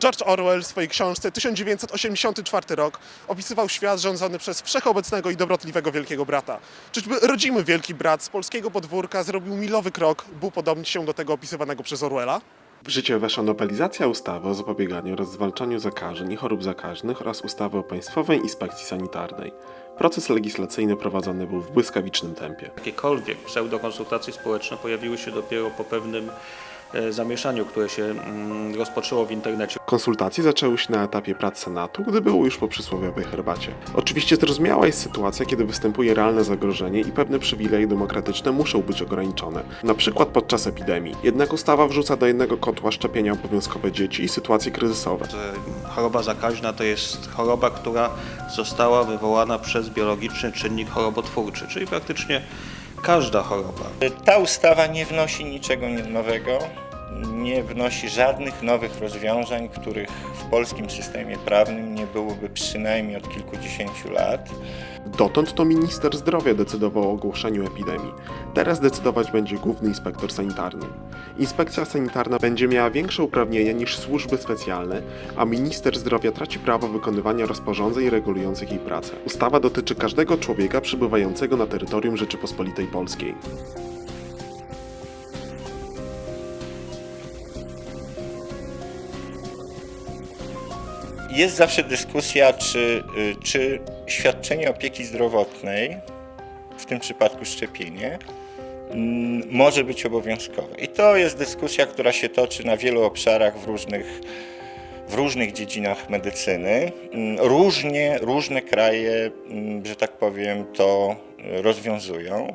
George Orwell w swojej książce 1984 rok opisywał świat rządzony przez wszechobecnego i dobrotliwego Wielkiego Brata. Czyżby rodzimy Wielki Brat z polskiego podwórka zrobił milowy krok, by upodobnić się do tego opisywanego przez Orwella? W życie weszła nowelizacja ustawy o zapobieganiu oraz zwalczaniu zakażeń i chorób zakaźnych oraz ustawy o Państwowej Inspekcji Sanitarnej. Proces legislacyjny prowadzony był w błyskawicznym tempie. Jakiekolwiek pseudokonsultacje społeczne pojawiły się dopiero po pewnym zamieszaniu, które się mm, rozpoczęło w internecie. Konsultacje zaczęły się na etapie prac Senatu, gdy było już po przysłowiowej herbacie. Oczywiście zrozumiała jest sytuacja, kiedy występuje realne zagrożenie i pewne przywileje demokratyczne muszą być ograniczone, na przykład podczas epidemii. Jednak ustawa wrzuca do jednego kotła szczepienia obowiązkowe dzieci i sytuacje kryzysowe. Choroba zakaźna to jest choroba, która została wywołana przez biologiczny czynnik chorobotwórczy, czyli praktycznie każda choroba. Ta ustawa nie wnosi niczego nowego, nie wnosi żadnych nowych rozwiązań, których w polskim systemie prawnym nie byłoby przynajmniej od kilkudziesięciu lat. Dotąd to minister zdrowia decydował o ogłoszeniu epidemii. Teraz decydować będzie główny inspektor sanitarny. Inspekcja sanitarna będzie miała większe uprawnienia niż służby specjalne, a minister zdrowia traci prawo wykonywania rozporządzeń regulujących jej pracę. Ustawa dotyczy każdego człowieka przebywającego na terytorium Rzeczypospolitej Polskiej. Jest zawsze dyskusja, czy, y, czy świadczenie opieki zdrowotnej, w tym przypadku szczepienie, mm, może być obowiązkowe. I to jest dyskusja, która się toczy na wielu obszarach w różnych, w różnych dziedzinach medycyny. Mm, Różnie, różne kraje, mm, że tak powiem, to y, rozwiązują.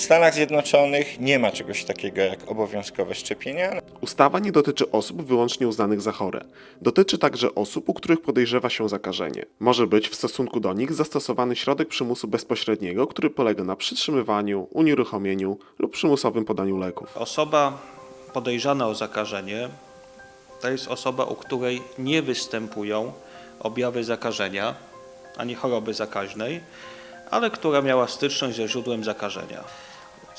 W Stanach Zjednoczonych nie ma czegoś takiego jak obowiązkowe szczepienia. Ustawa nie dotyczy osób wyłącznie uznanych za chore. Dotyczy także osób, u których podejrzewa się zakażenie. Może być w stosunku do nich zastosowany środek przymusu bezpośredniego, który polega na przytrzymywaniu, unieruchomieniu lub przymusowym podaniu leków. Osoba podejrzana o zakażenie to jest osoba, u której nie występują objawy zakażenia ani choroby zakaźnej, ale która miała styczność ze źródłem zakażenia.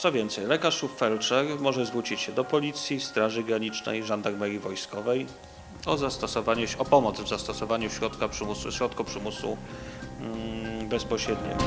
Co więcej, lekarz lub felczer może zwrócić się do policji, straży granicznej, żandarmerii wojskowej o zastosowanie, o pomoc w zastosowaniu środka przymusu, środka przymusu mm, bezpośredniego.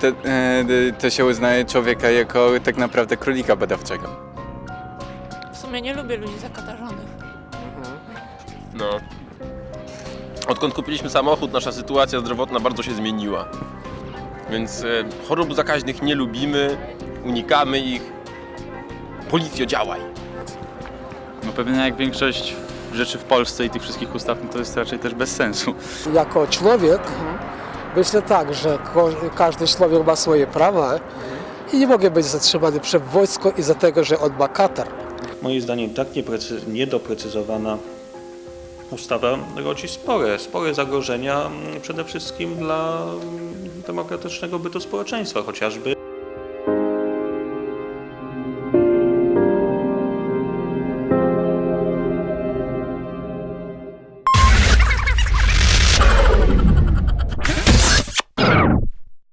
To, e, to się uznaje człowieka jako tak naprawdę królika badawczego. W sumie nie lubię ludzi zakatarzonych. No. Odkąd kupiliśmy samochód, nasza sytuacja zdrowotna bardzo się zmieniła. Więc e, chorób zakaźnych nie lubimy, unikamy ich. Policjo, działaj! No pewnie jak większość rzeczy w Polsce i tych wszystkich ustaw, no to jest raczej też bez sensu. jako człowiek myślę tak, że każdy człowiek ma swoje prawa i nie mogę być zatrzymany przez wojsko i za tego, że on ma katar. Moim zdaniem tak niedoprecyzowana ustawa rodzi spore, spore zagrożenia mm, przede wszystkim dla demokratycznego bytu społeczeństwa chociażby.